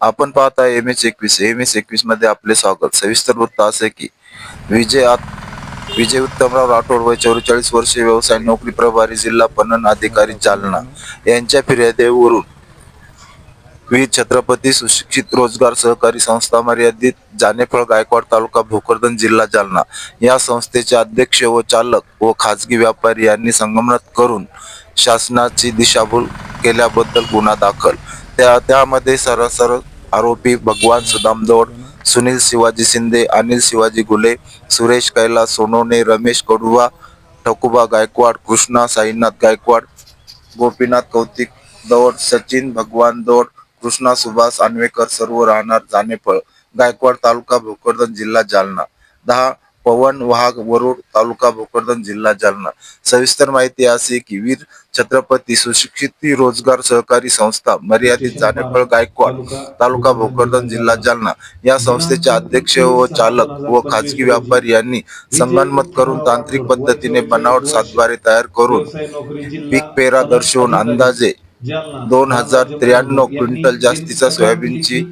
आपण पाहता M H एकवीस. एम एस एकवीसमध्ये आपले स्वागत. सविस्तर वृत्त असे की विजय आत- विजय उत्तमराव राठोड वय चौवेचाळीस वर्षे व्यवसाय नोकरी प्रभारी जिल्हा पणन अधिकारी जालना. यांच्या फिर्यादेवरून वीर छत्रपती सुशिक्षित रोजगार सहकारी संस्था मर्यादित जानेफळ गायकवाड तालुका भोकरदन जिल्हा जालना. या संस्थेचे अध्यक्ष व चालक व खाजगी व्यापारी यांनी संगमनात करून शासनाची दिशाभूल केल्याबद्दल गुन्हा दाखल. त्या त्यामध्ये सरसर आरोपी भगवान सुदामदोड सुनील शिवाजी शिंदे अनिल शिवाजी गुले सुरेश कैलास सोनोने रमेश कडुवा ठकुबा गायकवाड कृष्णा साईनाथ गायकवाड गोपीनाथ कौतिक दौड सचिन भगवान दौड कृष्णा सुभाष आन्वेकर सर्व राहणार जानेफळ गायकवाड तालुका भोकरदन जिल्हा जालना. दहा पवन वाघ वरुड तालुका भोकरदन जिल्हा जालना. सविस्तर माहिती अशी की वीर छत्रपती सुशिक्षित रोजगार सहकारी संस्था मर्यादित जानेफळ गायकवाड तालुका भोकरदन जिल्हा जालना. या संस्थेचे अध्यक्ष व चालक व खाजगी व्यापारी यांनी संगनमत करून तांत्रिक पद्धतीने बनावट सातबारे तयार करून पीक पेरा दर्शवून अंदाजे दोन हजार त्र्याण्णव क्विंटल जास्तीचा सोयाबीनची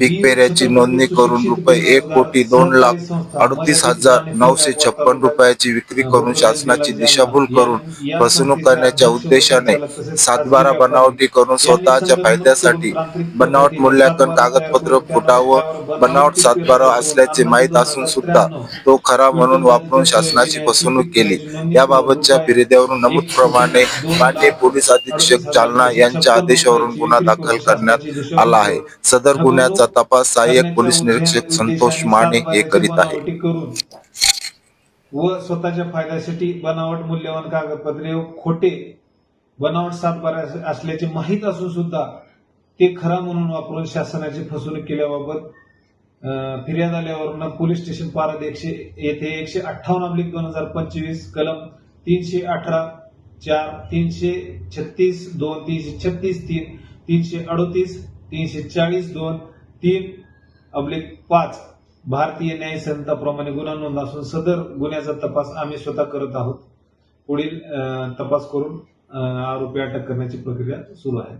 पीक पेऱ्याची नोंदणी करून रुपये एक कोटी दोन लाख अडतीस हजार नऊशे छप्पन रुपयाची विक्री करून शासनाची दिशाभूल करून फसवणूक करण्याच्या उद्देशाने सातबारा बनावटी करून स्वतःच्या फायद्यासाठी बनावट मूल्यांकन कागदपत्र फुटावं. बनावट सातबारा असल्याचे माहीत असून सुद्धा तो खरा म्हणून वापरून शासनाची फसवणूक केली. याबाबतच्या फिर्यादीवरून नमूद प्रमाणे मान्य पोलीस अधीक्षक जालना यांच्या आदेशावरून गुन्हा दाखल करण्यात आला आहे. सदर गुन्ह्याचा तपास सहाय्यक पोलीस निरीक्षक संतोष माने हे करीत आहे. व स्वतःच्या फायद्यासाठी बनावट मूल्यवान कागदपत्रे खोटे बनावट सातबारा असल्याचे माहीत असून सुद्धा ते खरा म्हणून वापरून शासनाची फसवणूक केल्याबाबत फिर्याद आल्यावरून पोलीस स्टेशन पारद एकशे येथे एकशे अठ्ठावन्न अब्लिक दोन हजार पंचवीस कलम तीनशे अठरा चार तीनशे छत्तीस दोन तीनशे छत्तीस तीन तीनशे अडोतीस तीनशे चाळीस दोन तीन अब्लिक पाच भारतीय न्याय संहिताप्रमाणे गुन्हा नोंद असून सदर गुन्ह्याचा तपास आम्ही स्वतः करत आहोत. पुढील तपास करून आरोपी अटक करण्याची प्रक्रिया सुरू आहे.